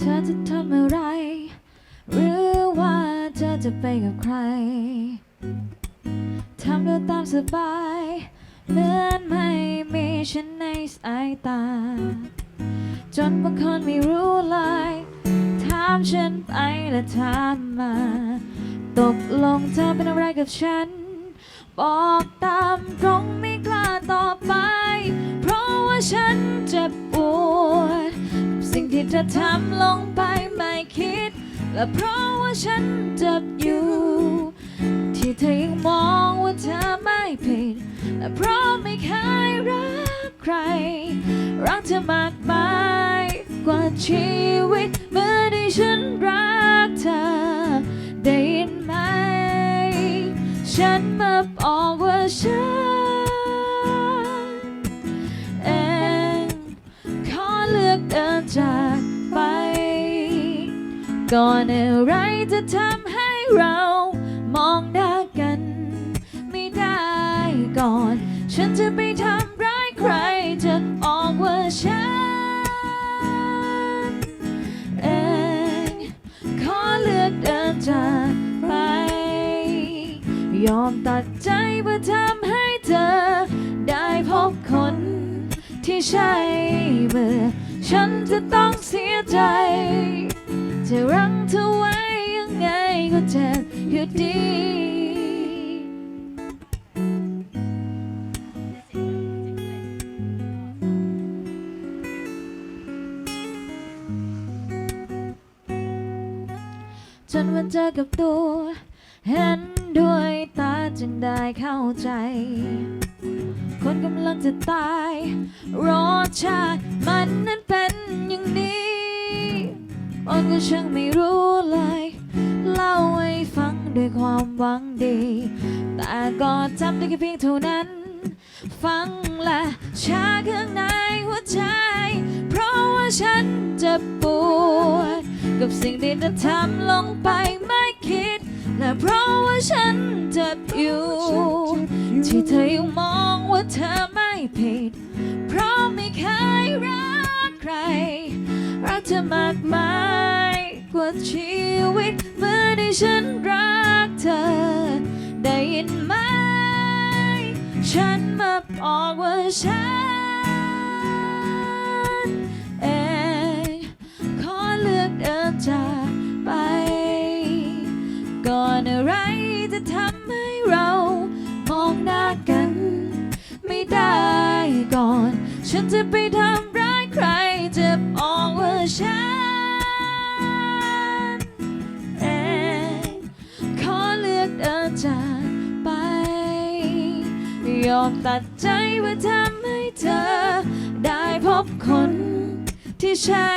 ธอจะทำอะไร หรือว่าเธอจะไปกับใคร ทำดูตามสบาย เหมือนไม่มีฉันในสายตา จนบางคนไม่รู้เลยถามฉันไปและถามมา ตกลงเธอเป็นอะไรกับฉัน บอกตามตรงไม่กล้าตอบไป เพราะว่าฉันเจ็บปวด เธอทำลงไปไม่คิด และเพราะว่าฉันเจ็บอยู่ ที่เธอยังมองว่าเธอไม่ผิด และเพราะไม่เคยรักใคร รักเธอมากมายกว่าชีวิตเมื่อได้ฉันรัก ก่อนอะไรจะทำให้เรามองหน้ากัน ไม่ได้ก่อน ฉันจะไปทำร้ายใครจะออกว่าฉันเองขอเลือกเดินจากไป ยอมตัดใจเพื่อทำให้เธอ ได้พบคนที่ใช่เมื่อฉันจะต้องเสียใจ จะรั้งเธอไว้ยังไงก็เจ็บอยู่ดีจนมาเจอกับตัว เห็นด้วยตาจึงได้เข้าใจ คนกำลังจะตายรสชาติมันนั้นเป็นอย่างนี้ มันก็ช่างไม่รู้เลย เล่าให้ฟังด้วยความหวังดี แต่ก็จำได้แค่เพียงเท่านั้น ฟังและชาข้างในหัวใจ เพราะว่าฉันจะปวด กับสิ่งที่เธอทำลงไปไม่คิด และเพราะว่าฉันเจ็บอยู่ ที่เธอยังมองว่าเธอ ธอมากมายกว่าชีวิตเมื่อได้ฉันรักเธอ ได้ยินไหม ฉันมาบอกว่าฉันเองขอเลือกเดินจากไป ก่อนอะไรจะทำให้เรามองหน้ากัน ไม่ได้ก่อน ฉันจะไปทำ อมตัดใจว่าทำให้เธอ ได้พบคนที่ใช่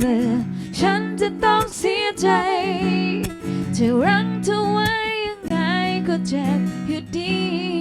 เบื่อฉันจะต้องเสียใจ จะรั้งเธอไว้ยังไงก็เจ็บอยู่ดี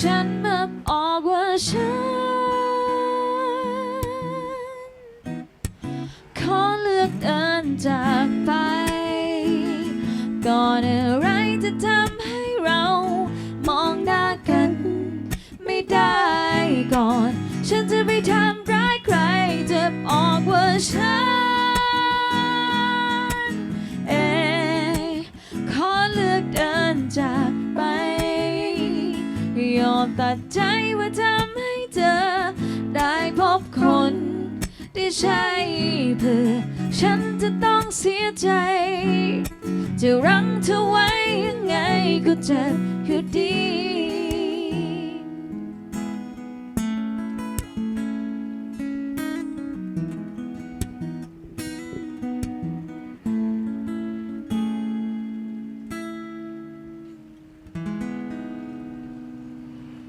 ฉัน ตัดใจว่าทำให้เธอ ได้พบคนที่ใช่เพื่อฉันจะต้องเสียใจ จะรั้งเธอไว้ยังไงก็เจ็บอยู่ดี